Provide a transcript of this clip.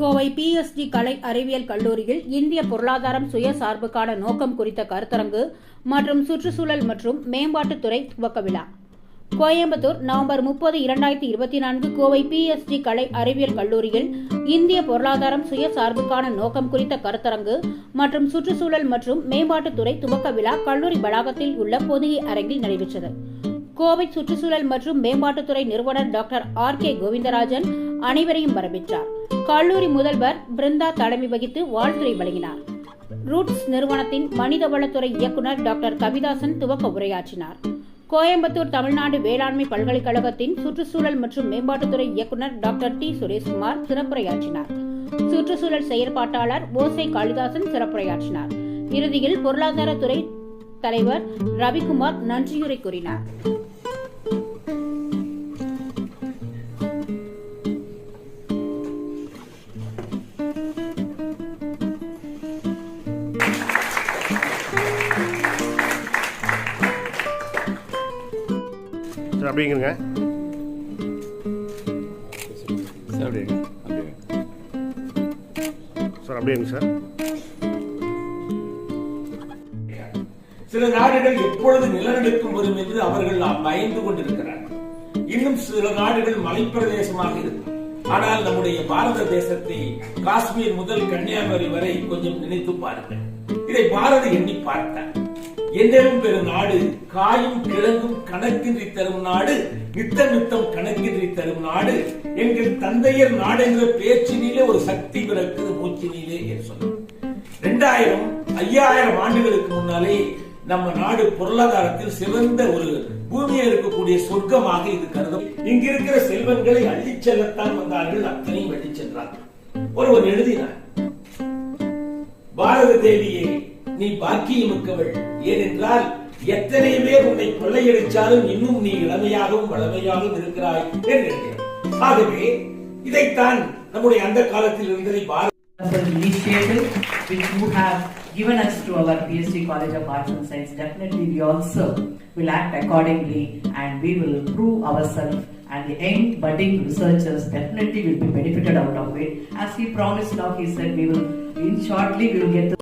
Kovai BST கலை அறிவியல் கல்லூரியில் இந்திய பொருளாதாரம் சுயசார்புக்கான நோக்கம் குறித்த கருத்தரங்கு மற்றும் சுற்றுச்சூழல் மற்றும் மேம்பாட்டுத்துறை துவக்க விழா. கோயம்புத்தூர் நவம்பர் முப்பது இரண்டாயிரத்தி இருபத்தி நான்கு கோவை பிஎஸ்டி கலை அறிவியல் கல்லூரியில் இந்திய பொருளாதாரம் சுயசார்புக்கான நோக்கம் குறித்த கருத்தரங்கு மற்றும் சுற்றுச்சூழல் மற்றும் மேம்பாட்டுத்துறை துவக்க விழா கல்லூரி வளாகத்தில் உள்ள பொதிகை அரங்கில் நடைபெற்றது. கோவை சுற்றுச்சூழல் மற்றும் மேம்பாட்டுத்துறை நிறுவனர் டாக்டர் ஆர் கே கோவிந்தராஜன் அனைவரையும் வரவேற்றார். கல்லூரி முதல்வர் பிருந்தா தலைமை வகித்து வாழ்த்துரை வழங்கினார். ரூட்ஸ் நிறுவனத்தின் மனிதவளத்துறை இயக்குநர் டாக்டர் கவிதாசன் துவக்க உரையாற்றினார். கோயம்புத்தூர் தமிழ்நாடு வேளாண்மை பல்கலைக்கழகத்தின் சுற்றுச்சூழல் மற்றும் மேம்பாட்டுத்துறை இயக்குநர் டாக்டர் டி சுரேஷ்குமார் சிறப்புரையாற்றினார். சுற்றுச்சூழல் செயற்பாட்டாளர் ஓசை காளிதாசன் சிறப்புரையாற்றினார். இறுதியில் பொருளாதாரத்துறை தலைவர் ரவிக்குமார் நன்றியுரை கூறினார். சார் அப்படிங்கிறங்க. சார் அப்படியே அப்படியே சார். அப்படிங்க சார் சில நாடுகள் எப்பொழுது நிலநடுக்கம் வரும் என்று அவர்கள் பயந்து கொண்டிருக்கிறார்கள். இன்னும் சில நாடுகள் மலைப்பிரதேசமாக இருக்கும். ஆனால் நம்முடைய பாரத தேசத்தை காஷ்மீர் முதல் கன்னியாகுமரி வரை கொஞ்சம் நினைத்து பாருங்கள். இதை பாரதி எண்ணி பார்த்தார். என்னும் பெரு நாடு காயும் கிழங்கும் கணக்கின்றி தரும் நாடு நித்தம் நித்தம் கணக்கின்றி தரும் நாடு. எங்கள் தந்தையர் நாடென்ற பேச்சினிலே ஒரு சக்தி பிறக்குது மூச்சினிலே என்று சொன்னார் ரெண்டாயிரம் ஐயாயிரம் ஆண்டுகளுக்கு முன்னாலே நம்ம நாடு பொருளாதாரத்தில் சிறந்த ஒரு பூமியில் இருக்கக்கூடிய சொர்க்கமாக இது கருதும். இங்க இருக்கிற செல்வங்களை அள்ளி செல்லத்தான் வந்தார்கள் அத்தனையும் அள்ளிச் சென்றார்கள். ஒருவர் எழுதினார் பாரத தேவியே நீ பாக்கியமிக்கவள் ஏனென்றால் எத்தனை பேர் உன்னை கொள்ளையடிச்சாலும் இன்னும் நீ இளமையாகவும் வளமையாகவும் இருக்கிறாய் என்று ஆகவே இதைத்தான் நம்முடைய அந்த காலத்தில் இருந்ததை initiative which you have given us to our PhD College of Arts and Science. Definitely, we also will act accordingly and we will prove ourselves. And the young budding researchers definitely will be benefited out of it. As he promised now, he said we will, in shortly, we will get the